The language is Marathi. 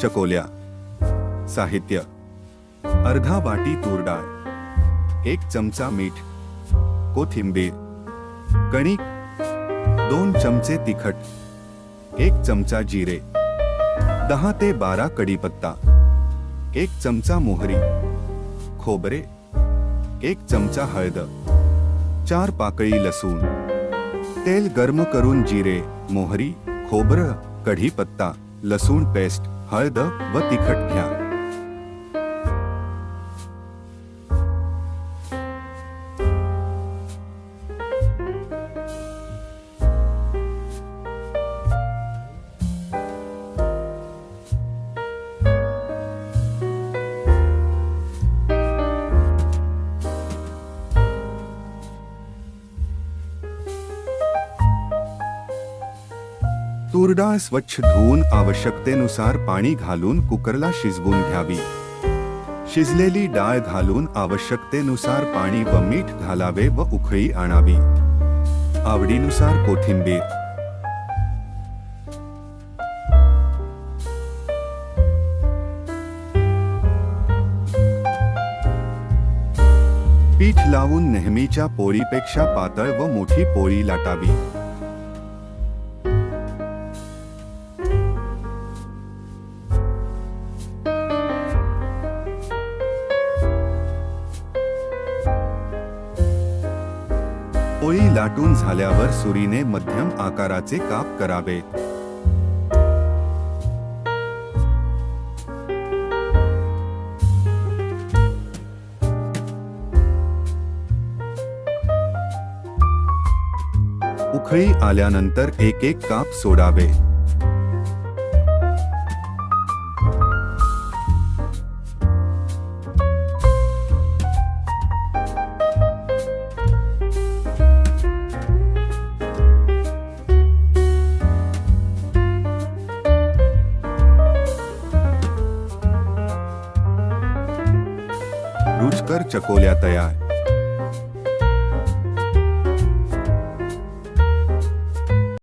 चकोल्या साहित्य अर्धा वाटी तूर डाळ एक चमचा मीठ कोथिंबीर कणिक दोन चमचे तिखट एक चमचा जिरे दहा ते बारा कढीपत्ता एक चमचा मोहरी खोबरे एक चमचा हळद चार पाकळी लसूण तेल गरम करून जिरे मोहरी खोबरं कढीपत्ता लसूण पेस्ट हळद व तिखट घ्या. तुरडाळ स्वच्छ धुवून आवश्यकतेनुसार पाणी घालून कुकरला शिजवून घ्यावी. शिजलेली डाळ घालून आवश्यकतेनुसार पाणी व मीठ घालावे व उखळी आणावी. आवडीनुसार कोथिंबीर. पीठ लावून नेहमीच्या पोळीपेक्षा पातळ व मोठी पोळी लाटावी. पोळी लाटून झाल्यावर सुरीने मध्यम आकाराचे काप करावे. उखळी आल्यानंतर एक एक काप सोडावे. रुचकर चकोल्या तयार.